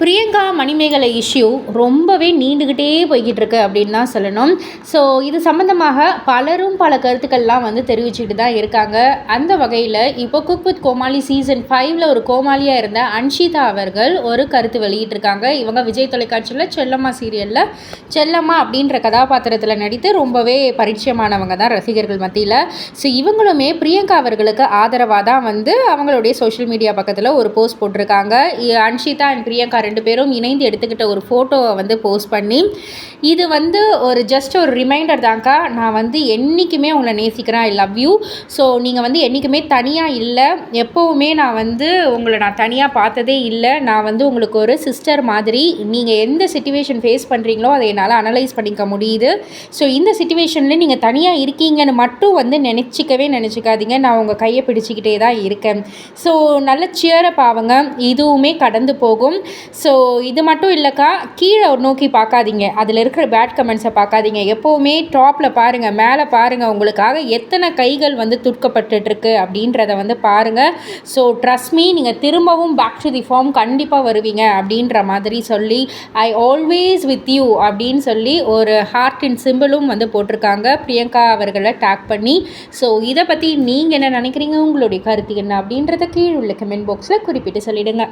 Priyanka Manimekalai issue ரொம்பவே நீண்டுக்கிட்டே போய்கிட்டு இருக்கு அப்படின்னு தான் சொல்லணும். ஸோ இது சம்மந்தமாக பலரும் பல கருத்துக்கள்லாம் வந்து தெரிவிச்சுக்கிட்டு தான் இருக்காங்க. அந்த வகையில் இப்போ குக் வித் கோமாளி சீசன் ஃபைவ்ல ஒரு கோமாளியாக இருந்த அன்ஷிதா அவர்கள் ஒரு கருத்து வெளியிட்டிருக்காங்க. இவங்க விஜய் தொலைக்காட்சியில் செல்லம்மா சீரியலில் செல்லம்மா அப்படின்ற கதாபாத்திரத்தில் நடித்து ரொம்பவே பரிச்சயமானவங்க தான் ரசிகர்கள் மத்தியில். ஸோ இவங்களுமே பிரியங்கா அவர்களுக்கு ஆதரவாக தான் வந்து அவங்களுடைய சோஷியல் மீடியா பக்கத்தில் ஒரு போஸ்ட் போட்டிருக்காங்க. அன்ஷிதா அண்ட் பிரியங்கா ரெண்டு பேரும் இணைந்து எடுத்துக்கிட்ட ஒரு ஃபோட்டோவை வந்து போஸ்ட் பண்ணி இது வந்து ஒரு ஜஸ்ட் ஒரு ரிமைண்டர் தான்க்கா. நான் வந்து என்றைக்குமே உங்களை நேசிக்கிறேன். ஐ லவ் யூ ஸோ நீங்கள் வந்து என்றைக்குமே தனியாக இல்லை. எப்போவுமே நான் வந்து உங்களை நான் தனியாக பார்த்ததே இல்லை. நான் வந்து உங்களுக்கு ஒரு சிஸ்டர் மாதிரி. நீங்கள் எந்த சுச்சுவேஷன் ஃபேஸ் பண்ணுறீங்களோ அதை என்னால் அனலைஸ் பண்ணிக்க முடியுது. ஸோ இந்த சுச்சுவேஷனில் நீங்கள் தனியாக இருக்கீங்கன்னு மட்டும் வந்து நினச்சிக்கவே நினச்சிக்காதீங்க. நான் உங்கள் கையை பிடிச்சிக்கிட்டே தான் இருக்கேன். ஸோ நல்ல சியரப் ஆவுங்க. இதுவுமே கடந்து போகும். ஸோ இது மட்டும் இல்லைக்கா கீழே நோக்கி பார்க்காதீங்க. அதில் இருக்கிற பேட் கமெண்ட்ஸை பார்க்காதீங்க. எப்போவுமே டாப்பில் பாருங்கள் மேலே பாருங்கள் உங்களுக்காக எத்தனை கைகள் வந்து துட்கப்பட்டுட்ருக்கு அப்படின்றத வந்து பாருங்கள் ஸோ ட்ரஸ்ட் மீ நீங்கள் திரும்பவும் பேக் டு தி ஃபார்ம் கண்டிப்பாக வருவீங்க அப்படின்ற மாதிரி சொல்லி ஐ ஆல்வேஸ் வித் யூ அப்படின்னு சொல்லி ஒரு ஹார்ட்டின் சிம்பிளும் வந்து போட்டிருக்காங்க. பிரியங்கா அவர்களை டேக் பண்ணி. ஸோ இதை பற்றி நீங்கள் என்ன நினைக்கிறீங்க? உங்களுடைய கருத்து என்ன அப்படின்றத கீழே உள்ள கமெண்ட் பாக்ஸில் குறிப்பிட்டு சொல்லிவிடுங்க